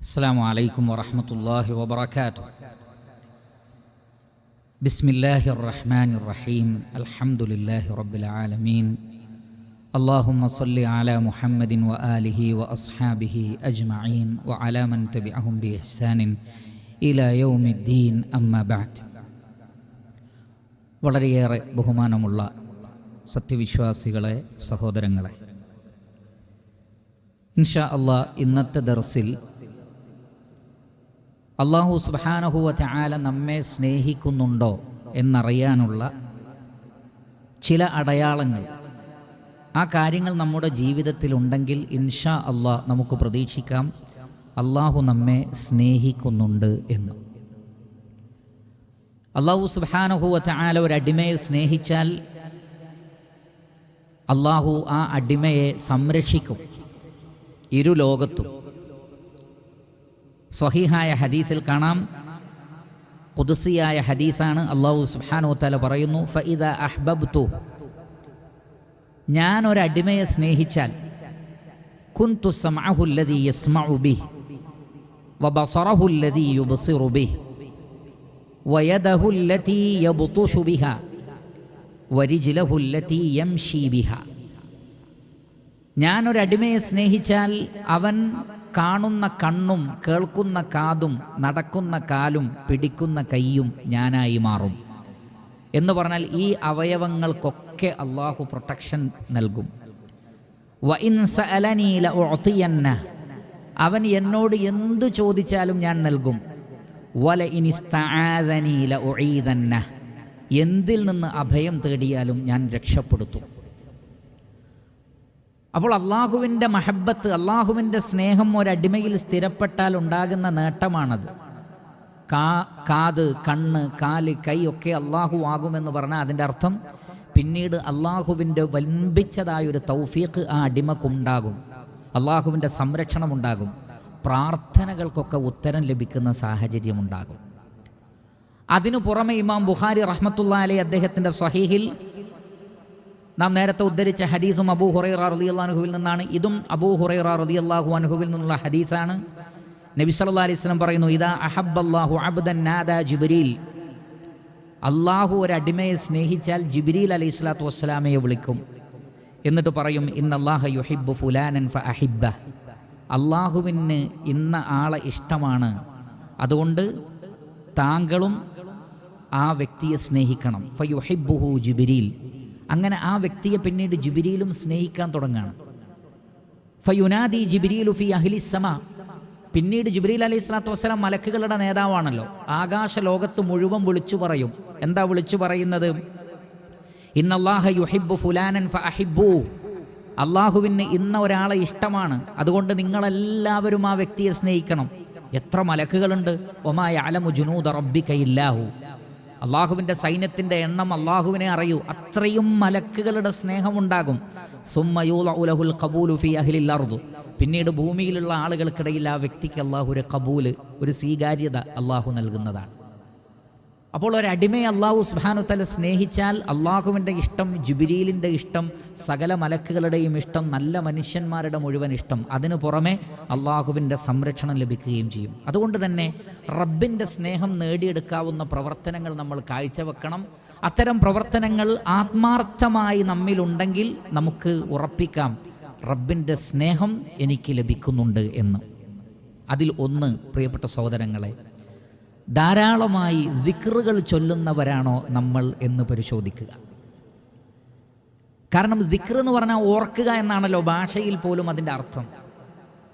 السلام عليكم ورحمة الله وبركاته بسم الله الرحمن الرحيم الحمد لله رب العالمين اللهم صل على محمد وآله وأصحابه أجمعين وعلى من تبعهم بإحسان إلى يوم الدين أما بعد വളരെയേറെ ബഹുമാനമുള്ള സത്യവിശ്വാസികളെ സഹോദരങ്ങളെ ഇൻഷാ അള്ളാ ഇന്നത്തെ ദർസിൽ അള്ളാഹു സുബാനഹുവ ചാല നമ്മെ സ്നേഹിക്കുന്നുണ്ടോ എന്നറിയാനുള്ള ചില അടയാളങ്ങൾ. ആ കാര്യങ്ങൾ നമ്മുടെ ജീവിതത്തിലുണ്ടെങ്കിൽ ഇൻഷാ അള്ളാഹ് നമുക്ക് പ്രതീക്ഷിക്കാം. അള്ളാഹു നമ്മെ സ്നേഹിക്കുന്നുണ്ട് എന്ന്. അള്ളാഹു സുബാനഹുവ ചാല ഒരു അടിമയെ സ്നേഹിച്ചാൽ അള്ളാഹു ആ അടിമയെ സംരക്ഷിക്കും. ഇരു ലോകത്തും. സ്വഹീഹായ ഹദീസിൽ കാണാം. കുതുസിയായ ഹദീസാണ് അള്ളാഹു സുബാനു തല പറയുന്നു ഫഇദ അഹ്ബബ്തു. ഞാൻ ഒരു അടിമയെ സ്നേഹിച്ചാൽ കുൻതു സമഅഹുല്ലദി യസ്മഉ ബിഹി വബസറഹുല്ലദി യുബ്സിറു ബിഹി വയദഹുല്ലതി യബ്തുഷു ബിഹ വരിജിലഹുല്ലതി യംഷി ബിഹ. ഞാനൊരു അടിമയെ സ്നേഹിച്ചാൽ അവൻ കാണുന്ന കണ്ണും കേൾക്കുന്ന കാതും നടക്കുന്ന കാലും പിടിക്കുന്ന കൈയും ഞാനായി മാറും. എന്ന് പറഞ്ഞാൽ ഈ അവയവങ്ങൾക്കൊക്കെ അള്ളാഹു പ്രൊട്ടക്ഷൻ നൽകും. അവൻ എന്നോട് എന്തു ചോദിച്ചാലും ഞാൻ നൽകും. എന്തിൽ നിന്ന് അഭയം തേടിയാലും ഞാൻ രക്ഷപ്പെടുത്തും. അപ്പോൾ അള്ളാഹുവിന്റെ മഹബത്ത് അള്ളാഹുവിന്റെ സ്നേഹം ഒരടിമയിൽ സ്ഥിരപ്പെട്ടാൽ ഉണ്ടാകുന്ന നേട്ടമാണത്. കാ കാത് കണ്ണ് കാൽ കൈ ഒക്കെ അള്ളാഹു ആകുമെന്ന് പറഞ്ഞാൽ അതിന്റെ അർത്ഥം പിന്നീട് അള്ളാഹുവിന്റെ വൻപിച്ചതായൊരു തൗഫീഖ് ആ അടിമക്കുണ്ടാകും. അള്ളാഹുവിന്റെ സംരക്ഷണം ഉണ്ടാകും പ്രാർത്ഥനകൾക്കൊക്കെ ഉത്തരം ലഭിക്കുന്ന സാഹചര്യമുണ്ടാകും. അതിനു പുറമെ ഇമാം ബുഖാരി റഹ്മത്തുള്ള അലി അദ്ദേഹത്തിന്റെ സ്വഹീഹിൽ നാം നേരത്തെ ഉദ്ധരിച്ച ഹദീസും അബൂ ഹുറൈറ റളിയല്ലാഹുവിൽ നിന്നാണ്. ഇതും അബൂ ഹുറൈറ റളിയല്ലാഹു അനുഹുവിൽ നിന്നുള്ള ഹദീസാണ്. നബി സല്ലാ അലൈഹി സ്വലം പറയുന്നു ഇദാ അഹബ്ബല്ലാഹു അബ്ദൻ ജിബ്രീൽ. അള്ളാഹു ഒരു അടിമയെ സ്നേഹിച്ചാൽ ജിബിരിൽ അലൈഹി സ്വലാത്തു വസ്സലാമയെ വിളിക്കും. എന്നിട്ട് പറയും ഇന്നല്ലാഹ യുഹിബ്ബു ഫുലാനൻ ഫ അഹിബ്ബ അള്ളാഹുവിന് ഇന്ന ആളെ ഇഷ്ടമാണ്. അതുകൊണ്ട് താങ്കളും ആ വ്യക്തിയെ സ്നേഹിക്കണം. ഫയുഹിബ്ബുഹു ജിബിരിൽ. അങ്ങനെ ആ വ്യക്തിയെ പിന്നീട് ജിബിരിയിലും സ്നേഹിക്കാൻ തുടങ്ങുകയാണ്. ഫയുനാദി ജിബിരിയിലു ഫി അഹ്ലിസമ പിന്നീട് ജിബ്രീൽ അലൈഹി സ്വലാത്തു വസ്സലാം മലക്കുകളുടെ നേതാവാണല്ലോ. ആകാശ ലോകത്ത് മുഴുവൻ വിളിച്ചു പറയും. എന്താ വിളിച്ചു പറയുന്നത്? ഇന്നല്ലാഹ ഫുലാനൻ ഫ അള്ളാഹുവിന് ഇന്ന ഒരാളെ ഇഷ്ടമാണ്. അതുകൊണ്ട് നിങ്ങളെല്ലാവരും ആ വ്യക്തിയെ സ്നേഹിക്കണം. എത്ര മലക്കുകളുണ്ട്? ഒമായ അലമു ജുനൂദ റബ്ബിക്കയില്ലാഹു അള്ളാഹുവിന്റെ സൈന്യത്തിന്റെ എണ്ണം അള്ളാഹുവിനെ അറിയൂ. അത്രയും മലക്കുകളുടെ സ്നേഹമുണ്ടാകും. സുമ്മയൂല ഉലഹുൽ കബൂലു ഫി അഹിലിൽ അർദു. പിന്നീട് ഭൂമിയിലുള്ള ആളുകൾക്കിടയിൽ ആ വ്യക്തിക്ക് അള്ളാഹു ഒരു കബൂൽ ഒരു സ്വീകാര്യത അള്ളാഹു നൽകുന്നതാണ്. അപ്പോൾ ഒരു അടിമയെ അള്ളാഹു സുബാനുത്തല സ്നേഹിച്ചാൽ അള്ളാഹുവിന്റെ ഇഷ്ടം ജുബിരീലിന്റെ ഇഷ്ടം സകല മലക്കുകളുടെയും ഇഷ്ടം നല്ല മനുഷ്യന്മാരുടെ മുഴുവൻ ഇഷ്ടം. അതിനു പുറമെ അള്ളാഹുവിന്റെ സംരക്ഷണം ലഭിക്കുകയും ചെയ്യും. അതുകൊണ്ട് തന്നെ റബ്ബിന്റെ സ്നേഹം നേടിയെടുക്കാവുന്ന പ്രവർത്തനങ്ങൾ നമ്മൾ കാഴ്ചവെക്കണം. അത്തരം പ്രവർത്തനങ്ങൾ ആത്മാർത്ഥമായി നമ്മിലുണ്ടെങ്കിൽ നമുക്ക് ഉറപ്പിക്കാം റബ്ബിന്റെ സ്നേഹം എനിക്ക് ലഭിക്കുന്നുണ്ട് എന്ന്. അതിൽ ഒന്ന് പ്രിയപ്പെട്ട സഹോദരങ്ങളെ ധാരാളമായി ദിക്റുകൾ ചൊല്ലുന്നവരാണോ നമ്മൾ എന്ന് പരിശോധിക്കുക. കാരണം ദിക്ർ എന്ന് പറഞ്ഞാൽ ഓർക്കുക എന്നാണല്ലോ ഭാഷയിൽ പോലും അതിന്റെ അർത്ഥം.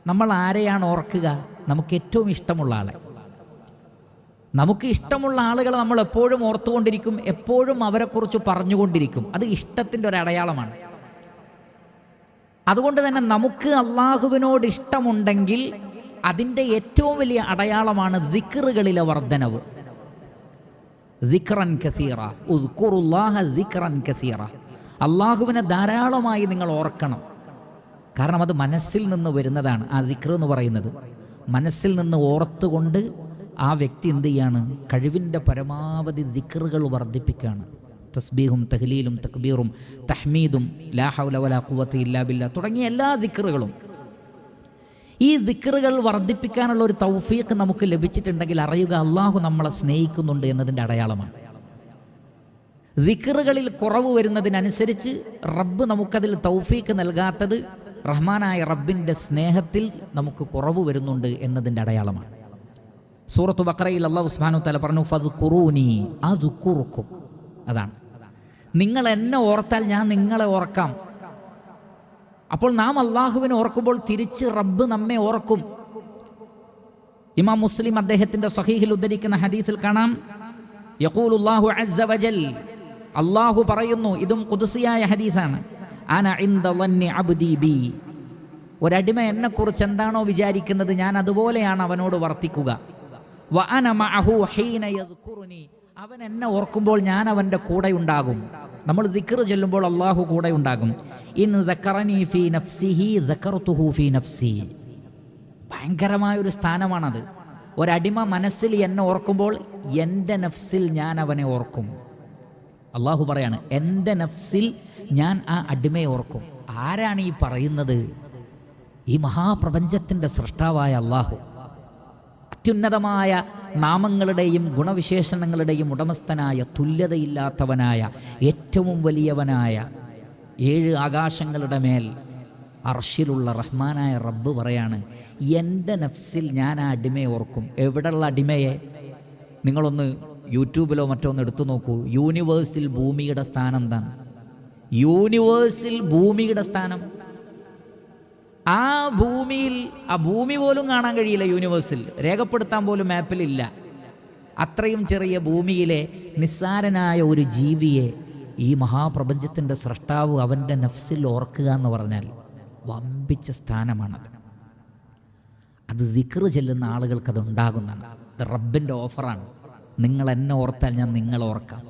നമ്മൾ ആരെയാണ് ഓർക്കുക? നമുക്ക് ഏറ്റവും ഇഷ്ടമുള്ള ആളെ. നമുക്ക് ഇഷ്ടമുള്ള ആളുകളെ നമ്മൾ എപ്പോഴും ഓർത്തുകൊണ്ടിരിക്കും എപ്പോഴും അവരെക്കുറിച്ച് പറഞ്ഞുകൊണ്ടിരിക്കും. അത് ഇഷ്ടത്തിന്റെ ഒരു അടയാളമാണ്. അതുകൊണ്ട് തന്നെ നമുക്ക് അള്ളാഹുവിനോട് ഇഷ്ടമുണ്ടെങ്കിൽ അതിന്റെ ഏറ്റവും വലിയ അടയാളമാണ് ദിക്റുകളിലെ വർധനവ് ദിക്റൻ കസീറ. ദിക്റൻ കസീറ. അള്ളാഹുവിനെ ധാരാളമായി നിങ്ങൾ ഓർക്കണം. കാരണം അത് മനസ്സിൽ നിന്ന് വരുന്നതാണ്. ആ ദിക്ർ എന്ന് പറയുന്നത്. മനസ്സിൽ നിന്ന് ഓർത്തുകൊണ്ട് ആ വ്യക്തി എന്ത് ചെയ്യാണ്? കഴിവിന്റെ പരമാവധി ദിക്റുകൾ വർദ്ധിപ്പിക്കുകയാണ്. തസ്ബീഹും തഹ്ലീലും തക്ബീറും തഹ്മീദും ലാ ഹൗല ഇല്ലാബില്ല തുടങ്ങിയ എല്ലാ ദിക്റുകളും. ഈ ദിക്കറുകൾ വർദ്ധിപ്പിക്കാനുള്ള ഒരു തൗഫീഖ് നമുക്ക് ലഭിച്ചിട്ടുണ്ടെങ്കിൽ അറിയുക അള്ളാഹു നമ്മളെ സ്നേഹിക്കുന്നുണ്ട് എന്നതിന്റെ അടയാളമാണ്. ദിക്കറുകളിൽ കുറവ് വരുന്നതിനനുസരിച്ച് റബ്ബ് നമുക്കതിൽ തൗഫീഖ് നൽകാത്തത് റഹ്മാനായ റബ്ബിന്റെ സ്നേഹത്തിൽ നമുക്ക് കുറവ് വരുന്നുണ്ട് എന്നതിന്റെ അടയാളമാണ്. സൂറത്ത് ബക്രയിൽ അള്ളാഹു ഉസ്മാനു തല പറഞ്ഞു ഫത് കുറൂനി അത് കുറുക്കും അതാണ്. നിങ്ങൾ എന്നെ ഓർത്താൽ ഞാൻ നിങ്ങളെ ഓർക്കാം. അപ്പോൾ നാം അള്ളാഹുവിനെ ഓർക്കുമ്പോൾ തിരിച്ച് റബ്ബ് നമ്മെ ഓർക്കും. ഇമാം മുസ്ലിം അദ്ദേഹത്തിന്റെ സഹീഹിൽ ഉദ്ധരിക്കുന്ന ഹദീസിൽ കാണാം. യഖൂലുല്ലാഹു അസ്സ വജൽ. അള്ളാഹു പറയുന്നു ഇതും കുതിസിയായ ഹദീസാണ്. ഇൻദ ളന്നി അബ്ദി ബി. ഒരടിമ എന്നെക്കുറിച്ച് എന്താണോ വിചാരിക്കുന്നത് ഞാൻ അതുപോലെയാണ് അവനോട് വർത്തിക്കുക. അവൻ എന്നെ ഓർക്കുമ്പോൾ ഞാൻ അവന്റെ കൂടെ ഉണ്ടാകും. നമ്മൾ ദിക്കർ ചൊല്ലുമ്പോൾ അള്ളാഹു കൂടെ ഉണ്ടാകും. ഇൻ ഫി നഫ്സിഹി ഫി നഫ്സി. ഭയങ്കരമായ ഒരു സ്ഥാനമാണത്. ഒരടിമ മനസ്സിൽ എന്നെ ഓർക്കുമ്പോൾ എന്റെ നഫ്സിൽ ഞാൻ അവനെ ഓർക്കും. അള്ളാഹു പറയാണ് എന്റെ നഫ്സിൽ ഞാൻ ആ അടിമയെ ഓർക്കും. ആരാണ് ഈ പറയുന്നത്? ഈ മഹാപ്രപഞ്ചത്തിന്റെ സൃഷ്ടാവായ അള്ളാഹു അത്യുന്നതമായ നാമങ്ങളുടെയും ഗുണവിശേഷണങ്ങളുടെയും ഉടമസ്ഥനായ തുല്യതയില്ലാത്തവനായ ഏറ്റവും വലിയവനായ ഏഴ് ആകാശങ്ങളുടെ മേൽ അർഷിലുള്ള റഹ്മാനായ റബ്ബ് പറയാണ് എന്റെ നഫ്സിൽ ഞാൻ ആ അടിമയെ ഓർക്കും. എവിടെയുള്ള അടിമയെ? നിങ്ങളൊന്ന് യൂട്യൂബിലോ മറ്റോ ഒന്ന് എടുത്തു നോക്കൂ. യൂണിവേഴ്സിൽ ഭൂമിയുടെ സ്ഥാനം എന്താണ്? യൂണിവേഴ്സിൽ ഭൂമിയുടെ സ്ഥാനം. ആ ഭൂമിയിൽ ആ ഭൂമി പോലും കാണാൻ കഴിയില്ല യൂണിവേഴ്സിൽ. രേഖപ്പെടുത്താൻ പോലും മാപ്പിലില്ല അത്രയും ചെറിയ ഭൂമിയിലെ നിസ്സാരനായ ഒരു ജീവിയെ ഈ മഹാപ്രപഞ്ചത്തിന്റെ സൃഷ്ടാവ് അവന്റെ നഫ്സിൽ ഓർക്കുക എന്ന് പറഞ്ഞാൽ വമ്പിച്ച സ്ഥാനമാണത്. അത് ദിക്റ് ചെല്ലുന്ന ആളുകൾക്ക് അത് ഉണ്ടാകുന്നതാണ്. ഇത് റബ്ബിന്റെ ഓഫറാണ്. നിങ്ങൾ എന്നെ ഓർത്താൽ ഞാൻ നിങ്ങളെ ഓർക്കാം.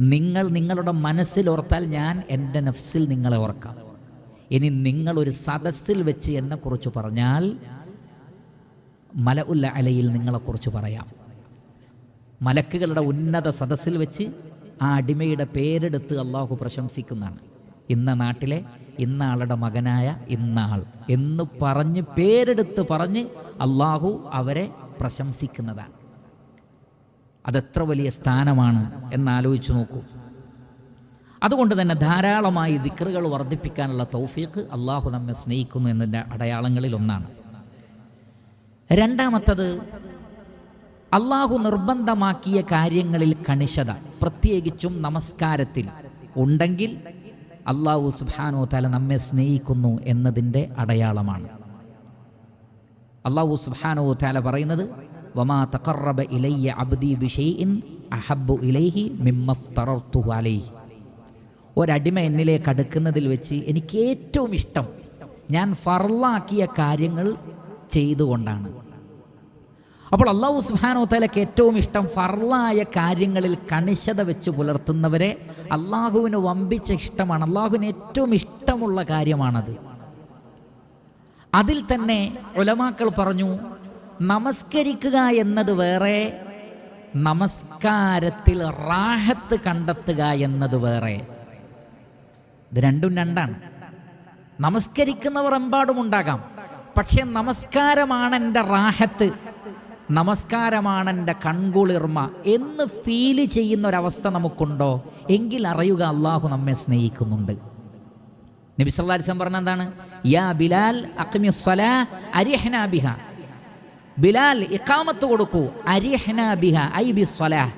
നിങ്ങൾ നിങ്ങളുടെ മനസ്സിൽ ഓർത്താൽ ഞാൻ എന്റെ നഫ്സിൽ നിങ്ങളെ ഓർക്കാം. ഇനി ഒരു സദസ്സിൽ വെച്ച് എന്നെക്കുറിച്ച് പറഞ്ഞാൽ മല ഉല്ല അലയിൽ നിങ്ങളെക്കുറിച്ച് പറയാം. മലക്കുകളുടെ ഉന്നത സദസ്സിൽ വെച്ച് ആ അടിമയുടെ പേരെടുത്ത് അള്ളാഹു പ്രശംസിക്കുന്നതാണ്. ഇന്ന നാട്ടിലെ ഇന്ന ആളുടെ മകനായ ഇന്നാൾ എന്ന് പറഞ്ഞ് പേരെടുത്ത് പറഞ്ഞ് അള്ളാഹു അവരെ പ്രശംസിക്കുന്നതാണ്. അതെത്ര വലിയ സ്ഥാനമാണ് എന്നാലോചിച്ച് നോക്കൂ. അതുകൊണ്ട് തന്നെ ധാരാളമായി ദിക്റുകൾ വർദ്ധിപ്പിക്കാനുള്ള തൗഫീഖ് അള്ളാഹു നമ്മെ സ്നേഹിക്കുന്നു എന്നതിന്റെ അടയാളങ്ങളിൽ ഒന്നാണ്. രണ്ടാമത്തത് അള്ളാഹു നിർബന്ധമാക്കിയ കാര്യങ്ങളിൽ കണിശത പ്രത്യേകിച്ചും നമസ്കാരത്തിൽ. ഉണ്ടെങ്കിൽ അള്ളാഹു സുബാനോ തല നമ്മെ സ്നേഹിക്കുന്നു എന്നതിന്റെ അടയാളമാണ്. അള്ളാഹു സുബാനോ താല പറയുന്നത് വമാ തഖറബ ഇലയ്യ അബ്ദി ബിഷൈഇൻ അഹബ്ബു ഇലൈഹി മിമ്മഫ്തറർതുഹു അലൈഹി. ഒരടിമ എന്നിലേക്ക് അടുക്കുന്നതിൽ വെച്ച് എനിക്ക് ഏറ്റവും ഇഷ്ടം ഞാൻ ഫർലാക്കിയ കാര്യങ്ങൾ ചെയ്തുകൊണ്ടാണ്. അപ്പോൾ അള്ളാഹു സുബാനോ തലക്ക് ഏറ്റവും ഇഷ്ടം ഫർലായ കാര്യങ്ങളിൽ കണിശത വെച്ച് പുലർത്തുന്നവരെ അള്ളാഹുവിന് വമ്പിച്ച ഇഷ്ടമാണ്. അള്ളാഹുവിന് ഏറ്റവും ഇഷ്ടമുള്ള കാര്യമാണത്. അതിൽ തന്നെ ഒലമാക്കൾ പറഞ്ഞു നമസ്കരിക്കുക എന്നത് വേറെ നമസ്കാരത്തിൽ റാഹത്ത് കണ്ടെത്തുക എന്നത് വേറെ. ഇത് രണ്ടും രണ്ടാണ്. നമസ്കരിക്കുന്നവർ എമ്പാടും ഉണ്ടാകാം പക്ഷെ നമസ്കാരമാണ് എന്റെ റാഹത്ത്. നമസ്കാരമാണ് എന്റെ കൺകുളിർമ എന്ന് ഫീൽ ചെയ്യുന്ന ഒരവസ്ഥ നമുക്കുണ്ടോ? എങ്കിൽ അറിയുക അള്ളാഹു നമ്മെ സ്നേഹിക്കുന്നുണ്ട്. നബി സല്ലാസ്ലം പറഞ്ഞ എന്താണ്? യാ ബിലാൽ അരിഹ്ന ബിഹ. ബിലാൽ ഇക്കാമത്ത് കൊടുക്കൂ. അരിഹ്ന ബിഹ ഐ ബി സ്വലാ.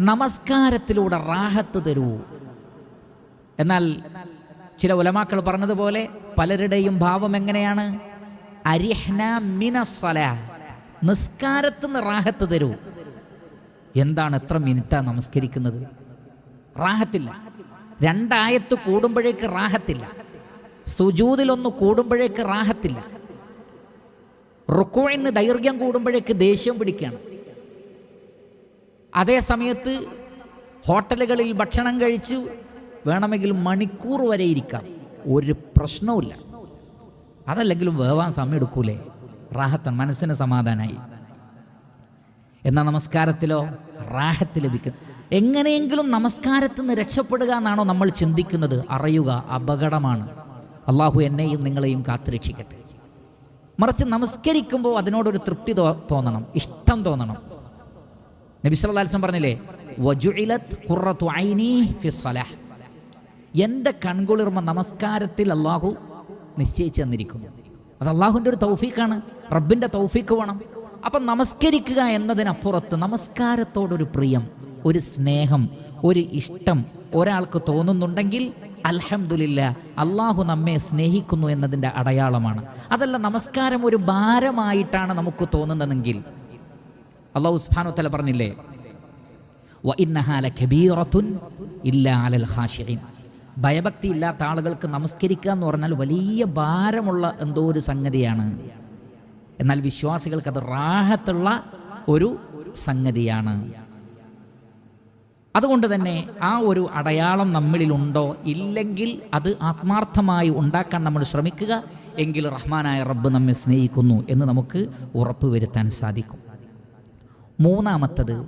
നമസ്കാരത്തിലൂടെ റാഹത്ത് തരൂ. എന്നാൽ ചില ഉലമാക്കൾ പറഞ്ഞതുപോലെ പലരുടെയും ഭാവം എങ്ങനെയാണ്? അരിഹ്ന മിന സ്വലാ. നിസ്കാരത്തിന് റാഹത്ത് തരൂ. എന്താണ് എത്ര മിനിറ്റാ നമസ്കരിക്കുന്നത്? റാഹത്തില്ല. രണ്ടായത്ത് കൂടുമ്പോഴേക്ക് റാഹത്തില്ല. സുജൂതിലൊന്ന് കൂടുമ്പോഴേക്ക് റാഹത്തില്ല. റുക്കോയിന് ദൈർഘ്യം കൂടുമ്പോഴേക്ക് ദേഷ്യം പിടിക്കുകയാണ് അതേ സമയത്ത് ഹോട്ടലുകളിൽ ഭക്ഷണം കഴിച്ച് വേണമെങ്കിൽ മണിക്കൂർ വരെ ഇരിക്കാം. ഒരു പ്രശ്നവുമില്ല. അതല്ലെങ്കിലും വേവാൻ സമയം എടുക്കൂലേ? റാഹത്തൻ മനസ്സിന് സമാധാനമായി എന്നാൽ നമസ്കാരത്തിലോ? റാഹത്ത് ലഭിക്കും. എങ്ങനെയെങ്കിലും നമസ്കാരത്തിൽ നിന്ന് രക്ഷപ്പെടുക എന്നാണോ നമ്മൾ ചിന്തിക്കുന്നത്. അറിയുക അപകടമാണ്. അള്ളാഹു എന്നെയും നിങ്ങളെയും കാത്തുരക്ഷിക്കട്ടെ. മറിച്ച് നമസ്കരിക്കുമ്പോൾ അതിനോടൊരു തൃപ്തി തോന്നണം. ഇഷ്ടം തോന്നണം. നബി സല്ലല്ലാഹു അലൈഹി പറഞ്ഞില്ലേ വജുഇലത് എന്റെ കൺകുളിർമ നമസ്കാരത്തിൽ അള്ളാഹു നിശ്ചയിച്ചു തന്നിരിക്കുന്നു. അത് അള്ളാഹുവിന്റെ ഒരു തൗഫീഖാണ് റബ്ബിന്റെ തൗഫീഖ് വേണം. അപ്പം നമസ്കരിക്കുക എന്നതിനപ്പുറത്ത് നമസ്കാരത്തോടൊരു പ്രിയം ഒരു സ്നേഹം ഒരു ഇഷ്ടം ഒരാൾക്ക് തോന്നുന്നുണ്ടെങ്കിൽ അൽഹംദുലില്ല അള്ളാഹു നമ്മെ സ്നേഹിക്കുന്നു എന്നതിന്റെ അടയാളമാണ്. അതല്ല നമസ്കാരം ഒരു ഭാരമായിട്ടാണ് നമുക്ക് തോന്നുന്നതെങ്കിൽ. അള്ളാഹു സുബ്ഹാനഹു തല പറഞ്ഞില്ലേ ഇല്ലാ അലൽ ഖാശിഈൻ ഭയഭക്തി ഇല്ലാത്ത ആളുകൾക്ക് നമസ്കരിക്കുക എന്ന് പറഞ്ഞാൽ വലിയ ഭാരമുള്ള എന്തോ ഒരു സംഗതിയാണ്. എന്നാൽ വിശ്വാസികൾക്ക് അത് റാഹത്തുള്ള ഒരു സംഗതിയാണ്. അതുകൊണ്ട് തന്നെ ആ ഒരു അടയാളം നമ്മളിലുണ്ടോ ഇല്ലെങ്കിൽ അത് ആത്മാർത്ഥമായി ഉണ്ടാക്കാൻ നമ്മൾ ശ്രമിക്കുക. എങ്കിൽ റഹ്മാനായ റബ്ബ് നമ്മെ സ്നേഹിക്കുന്നു എന്ന് നമുക്ക് ഉറപ്പ് വരുത്താൻ സാധിക്കും. മൂന്നാമത്തത്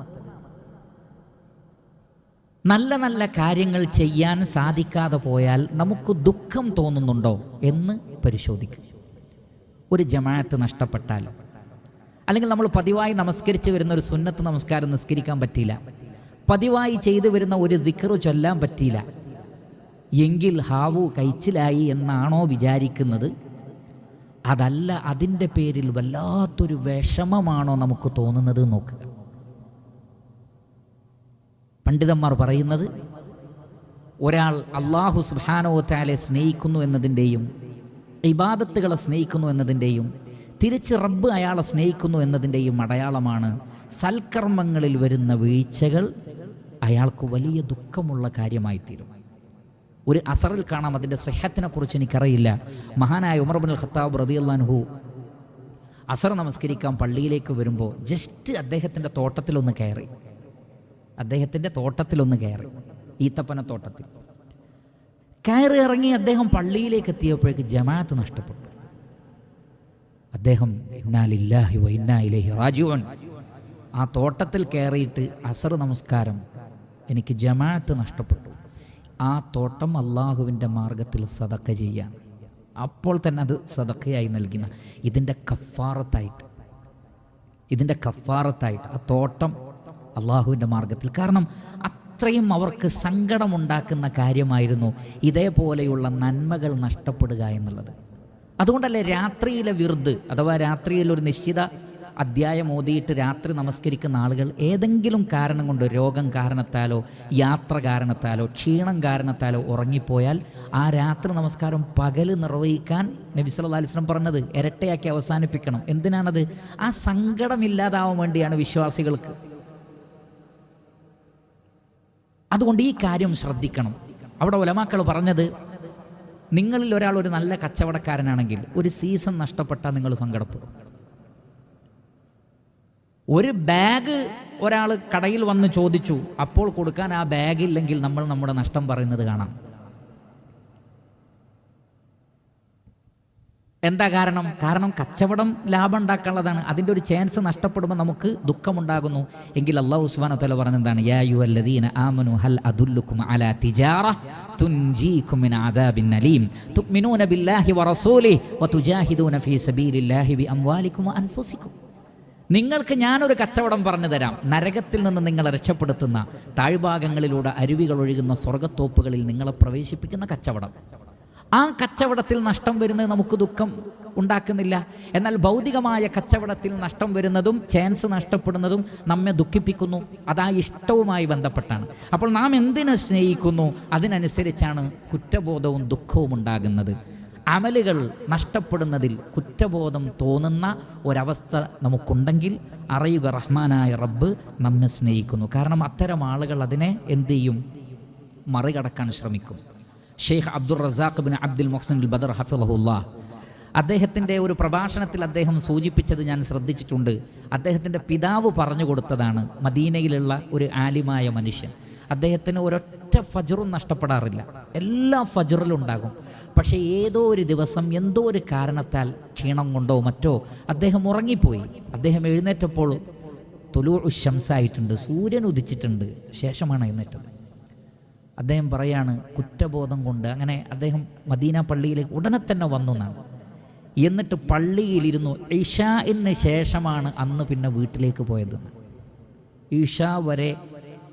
നല്ല നല്ല കാര്യങ്ങൾ ചെയ്യാൻ സാധിക്കാതെ പോയാൽ നമുക്ക് ദുഃഖം തോന്നുന്നുണ്ടോ എന്ന് പരിശോധിക്കുക ഒരു ജമാഅത്ത് നഷ്ടപ്പെട്ടാൽ. അല്ലെങ്കിൽ നമ്മൾ പതിവായി നമസ്കരിച്ച് വരുന്ന ഒരു സുന്നത്ത് നമസ്കാരം നിസ്കരിക്കാൻ പറ്റിയില്ല. പതിവായി ചെയ്തു വരുന്ന ഒരു ദിക്കറ് ചൊല്ലാൻ പറ്റിയില്ല. എങ്കിൽ ഹാവു കഴിച്ചിലായി എന്നാണോ വിചാരിക്കുന്നത്? അതല്ല അതിന്റെ പേരിൽ വല്ലാത്തൊരു വിഷമമാണോ നമുക്ക് തോന്നുന്നത് നോക്കുക. പണ്ഡിതന്മാർ പറയുന്നത് ഒരാൾ അള്ളാഹു സുബാനോ താലെ സ്നേഹിക്കുന്നു എന്നതിന്റെയും ഇബാദത്തുകളെ സ്നേഹിക്കുന്നു എന്നതിന്റെയും തിരിച്ച് റബ്ബ് അയാളെ സ്നേഹിക്കുന്നു എന്നതിന്റെയും അടയാളമാണ് സൽക്കർമ്മങ്ങളിൽ വരുന്ന വീഴ്ചകൾ അയാൾക്ക് വലിയ ദുഃഖമുള്ള കാര്യമായിത്തീരും. ഒരു അസറിൽ കാണാം അതിന്റെ സെഹത്തിനെ കുറിച്ച് എനിക്കറിയില്ല. മഹാനായ ഉമർബുൽ ഖത്താബ് റതിയല്ലാൻഹു അസർ നമസ്കരിക്കാൻ പള്ളിയിലേക്ക് വരുമ്പോൾ ജസ്റ്റ് അദ്ദേഹത്തിന്റെ തോട്ടത്തിലൊന്ന് കയറി. അദ്ദേഹത്തിന്റെ തോട്ടത്തിലൊന്ന് കയറി. ഈത്തപ്പന തോട്ടത്തിൽ. കയറി ഇറങ്ങി അദ്ദേഹം പള്ളിയിലേക്ക് എത്തിയപ്പോഴേക്ക് ജമാഅത്ത് നഷ്ടപ്പെട്ടു. അദ്ദേഹം ഇന്നാലില്ലാഹി വ ആ തോട്ടത്തിൽ കയറിയിട്ട് അസർ നമസ്കാരം എനിക്ക് ജമാഅത്ത് നഷ്ടപ്പെട്ടു. ആ തോട്ടം അള്ളാഹുവിന്റെ മാർഗത്തിൽ സതക്ക ചെയ്യാണ് അപ്പോൾ തന്നെ അത് സതക്കയായി നൽകുന്ന ഇതിന്റെ കഫാറത്തായിട്ട്. ഇതിന്റെ കഫാറത്തായിട്ട് ആ തോട്ടം അള്ളാഹുവിന്റെ മാർഗത്തിൽ കാരണം അത്രയും അവർക്ക് സങ്കടമുണ്ടാക്കുന്ന കാര്യമായിരുന്നു ഇതേപോലെയുള്ള നന്മകൾ നഷ്ടപ്പെടുക എന്നുള്ളത്. അതുകൊണ്ടല്ലേ രാത്രിയിലെ വിർദ് അഥവാ രാത്രിയിൽ ഒരു നിശ്ചിത അധ്യായം ഓതിയിട്ട് രാത്രി നമസ്കരിക്കുന്ന ആളുകൾ ഏതെങ്കിലും കാരണം കൊണ്ട് രോഗം കാരണത്താലോ യാത്ര കാരണത്താലോ ക്ഷീണം കാരണത്താലോ ഉറങ്ങിപ്പോയാൽ ആ രാത്രി നമസ്കാരം പകൽ നിർവഹിക്കാൻ നബി അലിസ്ലം പറഞ്ഞത് ഇരട്ടയാക്കി അവസാനിപ്പിക്കണം. എന്തിനാണത്? ആ സങ്കടമില്ലാതാവാൻ വേണ്ടിയാണ് വിശ്വാസികൾക്ക്. അതുകൊണ്ട് ഈ കാര്യം ശ്രദ്ധിക്കണം. അവിടെ ഉലമാക്കൾ പറഞ്ഞത് നിങ്ങളിൽ ഒരാൾ ഒരു നല്ല കച്ചവടക്കാരനാണെങ്കിൽ ഒരു സീസൺ നഷ്ടപ്പെട്ടാൽ നിങ്ങൾ സങ്കടപ്പെടും. ഒരു ബാഗ് ഒരാൾ കടയിൽ വന്ന് ചോദിച്ചു അപ്പോൾ കൊടുക്കാൻ ആ ബാഗില്ലെങ്കിൽ നമ്മൾ നമ്മുടെ നഷ്ടം പറയുന്നത് കാണാം. എന്താ കാരണം? കാരണം കച്ചവടം ലാഭം ഉണ്ടാക്കാനുള്ളതാണ്. അതിന്റെ ഒരു ചാൻസ് നഷ്ടപ്പെടുമ്പോൾ നമുക്ക് ദുഃഖമുണ്ടാകുന്നു. എങ്കിൽ അള്ളാഹു ഉസ്മാൻ തല പറഞ്ഞെന്താണ്? യാ യു അല്ലദീന ആമനു ഹൽ അദുല്ലുക്കും അല തിജാറ തുൻജീകും മിൻ അദാബിൻ അലീം തുഅ്മിനൂന ബില്ലാഹി വറസൂലി വതുജാഹിദൂന ഫീ സബീലില്ലാഹി ബി അംവാലിക്കും അൻഫുസിക്കും. നിങ്ങൾക്ക് ഞാനൊരു കച്ചവടം പറഞ്ഞു തരാം. നരകത്തിൽ നിന്ന് നിങ്ങളെ രക്ഷപ്പെടുത്തുന്ന താഴ്ഭാഗങ്ങളിലൂടെ അരുവികൾ ഒഴുകുന്ന സ്വർഗത്തോപ്പുകളിൽ നിങ്ങളെ പ്രവേശിപ്പിക്കുന്ന കച്ചവടം. ആ കച്ചവടത്തിൽ നഷ്ടം വരുന്നത് നമുക്ക് ദുഃഖം ഉണ്ടാക്കുന്നില്ല. എന്നാൽ ഭൗതികമായ കച്ചവടത്തിൽ നഷ്ടം വരുന്നതും ചാൻസ് നഷ്ടപ്പെടുന്നതും നമ്മെ ദുഃഖിപ്പിക്കുന്നു. അതാ ഇഷ്ടവുമായി ബന്ധപ്പെട്ടാണ്. അപ്പോൾ നാം എന്തിനെ സ്നേഹിക്കുന്നു? അതിനനുസരിച്ചാണ് കുറ്റബോധവും ദുഃഖവും ഉണ്ടാകുന്നത്. അമലുകൾ നഷ്ടപ്പെടുന്നതിൽ കുറ്റബോധം തോന്നുന്ന ഒരവസ്ഥ നമുക്കുണ്ടെങ്കിൽ അറിയുക റഹ്മാനായ റബ്ബ് നമ്മെ സ്നേഹിക്കുന്നു. കാരണം അത്തരം ആളുകൾ അതിനെ എന്തു ചെയ്യും? മറികടക്കാൻ ശ്രമിക്കും. Sheikh Abdul Razzaq bin Abdul Muhsin Badr ഹഫിളഹുല്ലാ അദ്ദേഹത്തിന്റെ ഒരു പ്രഭാഷണത്തിൽ അദ്ദേഹം സൂചിപ്പിച്ചത് ഞാൻ ശ്രദ്ധിച്ചിട്ടുണ്ട്. അദ്ദേഹത്തിന്റെ പിതാവ് പറഞ്ഞു കൊടുത്തതാണ് മദീനയിലുള്ള ഒരു ആലിമായ മനുഷ്യൻ. അദ്ദേഹത്തിന് ഒരൊറ്റ ഫജറും നഷ്ടപ്പെടാറില്ല. എല്ലാ ഫജറിലും ഉണ്ടാകും. പക്ഷേ ഏതോ ഒരു ദിവസം എന്തോ ഒരു കാരണത്താൽ ക്ഷീണം കൊണ്ടോ മറ്റോ അദ്ദേഹം ഉറങ്ങിപ്പോയി. അദ്ദേഹം എഴുന്നേറ്റപ്പോൾ തൊലു ശംസായിട്ടുണ്ട് സൂര്യൻ ഉദിച്ചിട്ടുണ്ട്. ശേഷമാണ് എഴുന്നേറ്റത്. അദ്ദേഹം പറയാണ് കുറ്റബോധം കൊണ്ട്. അങ്ങനെ അദ്ദേഹം മദീന പള്ളിയിലേക്ക് ഉടനെ തന്നെ വന്നു എന്നാണ്. എന്നിട്ട് പള്ളിയിലിരുന്നു. ഇഷാഇന് ശേഷമാണ് അന്ന് പിന്നെ വീട്ടിലേക്ക് പോയത്. ഇഷ വരെ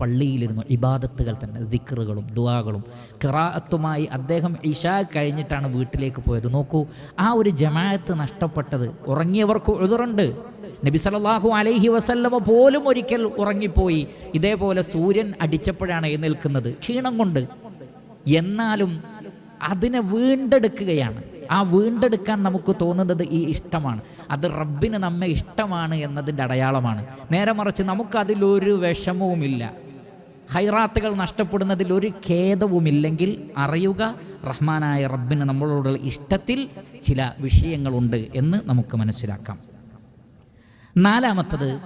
പള്ളിയിലിരുന്നു. ഇബാദത്തുകൾ തന്നെ ദിക്റുകളും ദുവാകളും കിറാത്തുമായി അദ്ദേഹം ഇഷ കഴിഞ്ഞിട്ടാണ് വീട്ടിലേക്ക് പോയത്. നോക്കൂ ആ ഒരു ജമാഅത്ത് നഷ്ടപ്പെട്ടത് ഉറങ്ങിയവർക്ക് എതിറുണ്ട് നബി സല്ലല്ലാഹു അലൈഹി വസല്ലമ പോലും ഒരിക്കൽ ഉറങ്ങിപ്പോയി. ഇതേപോലെ സൂര്യൻ അടിച്ചപ്പോഴാണ് എഴുന്നേൽക്കുന്നത്. ക്ഷീണം കൊണ്ട്. എന്നാലും അതിനെ വീണ്ടെടുക്കുകയാണ്. ആ വീണ്ടെടുക്കാൻ നമുക്ക് തോന്നുന്നത് ഈ ഇഷ്ടമാണ്. അത് റബ്ബിന് നമ്മെ ഇഷ്ടമാണ് എന്നതിന്റെ അടയാളമാണ്. നേരെ മറിച്ച് നമുക്കതിലൊരു വിഷമവുമില്ല. ഹൈറാത്തുകൾ നഷ്ടപ്പെടുന്നതിൽ ഒരു ഖേദവുമില്ലെങ്കിൽ അറിയുക റഹ്മാനായ റബ്ബിന് നമ്മളോടുള്ള ഇഷ്ടത്തിൽ ചില വിഷയങ്ങളുണ്ട് എന്ന് നമുക്ക് മനസ്സിലാക്കാം. നാലാമത്തത്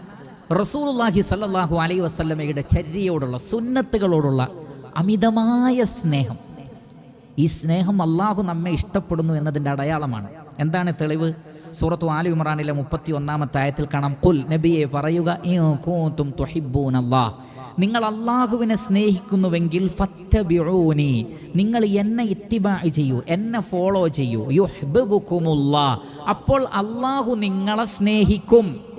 റസൂലുള്ളാഹി സല്ലാഹു അലൈ വസല്ലമയുടെ ചര്യയോടുള്ള സുന്നത്തുകളോടുള്ള അമിതമായ സ്നേഹം. ഈ സ്നേഹം അള്ളാഹു നമ്മെ ഇഷ്ടപ്പെടുന്നു എന്നതിന്റെ അടയാളമാണ്. എന്താണ് തെളിവ്? സൂറത്തു ആലു ഇമ്രാനിലെ മുപ്പത്തി ഒന്നാമത്തെ ആയത്തിൽ കാണാം കുൽ നബിയെ പറയുക. നിങ്ങൾ അള്ളാഹുവിനെ സ്നേഹിക്കുന്നുവെങ്കിൽ നിങ്ങൾ എന്നെ ഇത്തിബാ ചെയ്യൂ എന്നെ ഫോളോ ചെയ്യൂ. അപ്പോൾ അള്ളാഹു നിങ്ങളെ സ്നേഹിക്കും.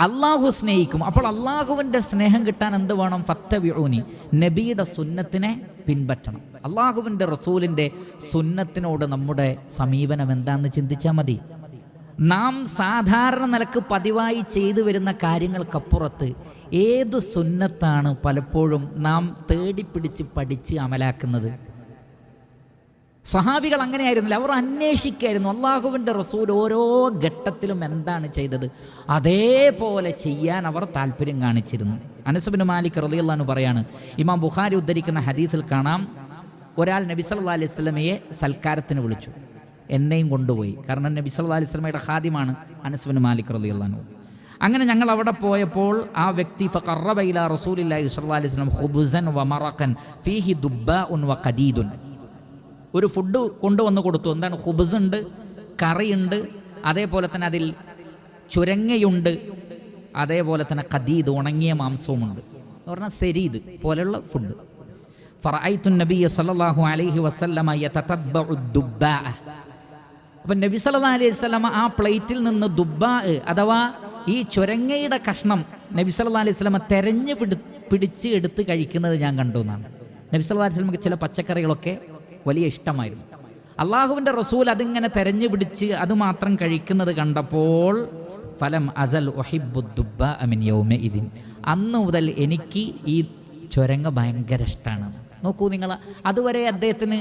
അള്ളാഹു സ്നേഹിക്കും. അപ്പോൾ അള്ളാഹുവിന്റെ സ്നേഹം കിട്ടാൻ എന്ത് വേണം? ഫത്ത വിഴൂനി നബിയുടെ സുന്നത്തിനെ പിൻപറ്റണം. അള്ളാഹുവിന്റെ റസൂലിന്റെ സുന്നത്തിനോട് നമ്മുടെ സമീപനം എന്താണെന്ന് ചിന്തിച്ചാൽ മതി. നാം സാധാരണ നിലയ്ക്ക് പതിവായി ചെയ്തു വരുന്ന കാര്യങ്ങൾക്കപ്പുറത്ത് ഏത് സുന്നത്താണ് പലപ്പോഴും നാം തേടിപ്പിടിച്ച് പഠിച്ച് അമലാക്കുന്നത്? സഹാബികൾ അങ്ങനെയായിരുന്നില്ല. അവർ അന്വേഷിക്കായിരുന്നു. അള്ളാഹുവിന്റെ റസൂൽ ഓരോ ഘട്ടത്തിലും എന്താണ് ചെയ്തത്? അതേപോലെ ചെയ്യാൻ അവർ താല്പര്യം കാണിച്ചിരുന്നു. അനസബിന് മാലിക് റളിയല്ലാഹു പറയാണ് ഇമാം ബുഖാരി ഉദ്ധരിക്കുന്ന ഹദീസിൽ കാണാം ഒരാൾ നബി സല്ലാ അലൈഹി സ്വലമയെ സൽക്കാരത്തിന് വിളിച്ചു. എന്നെയും കൊണ്ടുപോയി. കാരണം നബി സല്ലാ അലൈഹി സ്വലമയുടെ ഖാദിമാണ് അനസബിന് മാലിക് റളിയല്ലാഹു അങ്ങനെ ഞങ്ങൾ അവിടെ പോയപ്പോൾ ആ വ്യക്തി ഫറബൈല റസൂലില്ലാഹി സ്വല്ലല്ലാഹു അലൈഹി ഖുബ്സൻ വ മറക്കൻ ഫീഹി ദുബ്ബാഉൻ വ ഖദീദുൻ. ഒരു ഫുഡ് കൊണ്ടുവന്ന് കൊടുത്തു. എന്താണ്? ഹുബ്സ് ഉണ്ട് കറിയുണ്ട് അതേപോലെ തന്നെ അതിൽ ചുരങ്ങയുണ്ട് അതേപോലെ തന്നെ കദീദ് ഉണങ്ങിയ മാംസവുമുണ്ട്. എന്ന് പറഞ്ഞാൽ സെരീദ് പോലെയുള്ള ഫുഡ് ഫറായിത്തു നബിയ സല്ലല്ലാഹു അലൈഹി വസല്ലമ യതതബ്ബഉ ദുബ്ബാഅ അപ്പം നബി സല്ലല്ലാഹു അലൈഹി വസല്ലമ ആ പ്ലേറ്റിൽ നിന്ന് ദുബാ അഥവാ ഈ ചുരങ്ങയുടെ കഷ്ണം നബി സല്ലല്ലാഹു അലൈഹി വസല്ലമ തെരഞ്ഞു പിടി പിടിച്ച് എടുത്ത് കഴിക്കുന്നത് ഞാൻ കണ്ടു എന്നാണ്. നബി സല്ലല്ലാഹു അലൈഹി വസല്ലമക്ക് ചില പച്ചക്കറികളൊക്കെ വലിയ ഇഷ്ടമായിരുന്നു. അള്ളാഹുവിന്റെ റസൂൽ അതിങ്ങനെ തെരഞ്ഞു പിടിച്ച് അത് മാത്രം കഴിക്കുന്നത് കണ്ടപ്പോൾ ഫലം അസൽ ഒഹിബുദ്ദുബ അമിൻ യൗമ ഇതിൻ അന്ന് മുതൽ എനിക്ക് ഈ ചുരങ്ങ ഭയങ്കര ഇഷ്ടമാണ് നോക്കൂ നിങ്ങൾ അതുവരെ അദ്ദേഹത്തിന്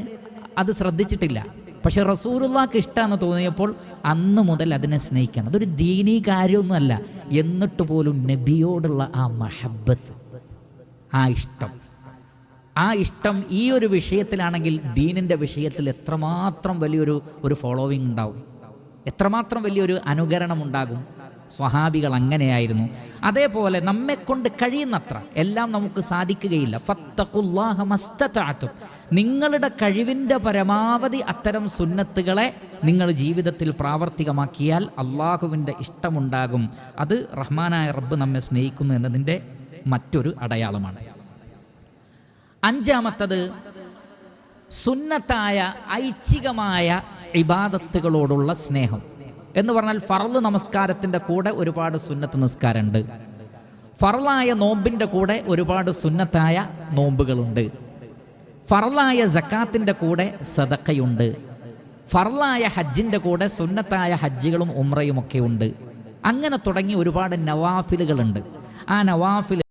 അത് ശ്രദ്ധിച്ചിട്ടില്ല. പക്ഷെ റസൂലുള്ളാക്ക് ഇഷ്ടമെന്ന് തോന്നിയപ്പോൾ അന്ന് മുതൽ അതിനെ സ്നേഹിക്കണം അതൊരു ദീനീ കാര്യമൊന്നുമല്ല എന്നിട്ട് പോലും നബിയോടുള്ള ആ മഹബത്ത് ആ ഇഷ്ടം. ആ ഇഷ്ടം ഈ ഒരു വിഷയത്തിലാണെങ്കിൽ ദീനിന്റെ വിഷയത്തിൽ എത്രമാത്രം വലിയൊരു ഒരു ഫോളോവിങ് ഉണ്ടാവും. എത്രമാത്രം വലിയൊരു അനുകരണം ഉണ്ടാകും. സ്വഹാബികൾ അങ്ങനെയായിരുന്നു. അതേപോലെ നമ്മെക്കൊണ്ട് കഴിയുന്നത്ര എല്ലാം നമുക്ക് സാധിക്കുകയില്ല. നിങ്ങളുടെ കഴിവിന്റെ പരമാവധി അത്തരം സുന്നത്തുകളെ നിങ്ങൾ ജീവിതത്തിൽ പ്രാവർത്തികമാക്കിയാൽ അള്ളാഹുവിന്റെ ഇഷ്ടമുണ്ടാകും. അത് റഹ്മാനായ റബ്ബ് നമ്മെ സ്നേഹിക്കുന്നു എന്നതിന്റെ മറ്റൊരു അടയാളമാണ്. അഞ്ചാമത്തത് സുന്നത്തായ ഐച്ഛികമായ ഇബാദത്തുകളോടുള്ള സ്നേഹം. എന്ന് പറഞ്ഞാൽ ഫറൾ നമസ്കാരത്തിന്റെ കൂടെ ഒരുപാട് സുന്നത്ത് നിസ്കാരമുണ്ട്. ഫറലായ നോമ്പിന്റെ കൂടെ ഒരുപാട് സുന്നത്തായ നോമ്പുകളുണ്ട്. ഫറലായ ജക്കാത്തിന്റെ കൂടെ സദക്കയുണ്ട്. ഫറലായ ഹജ്ജിന്റെ കൂടെ സുന്നത്തായ ഹജ്ജുകളും ഉമ്രയുമൊക്കെ ഉണ്ട്. അങ്ങനെ തുടങ്ങി ഒരുപാട് നവാഫിലുകളുണ്ട്. ആ നവാഫിൽ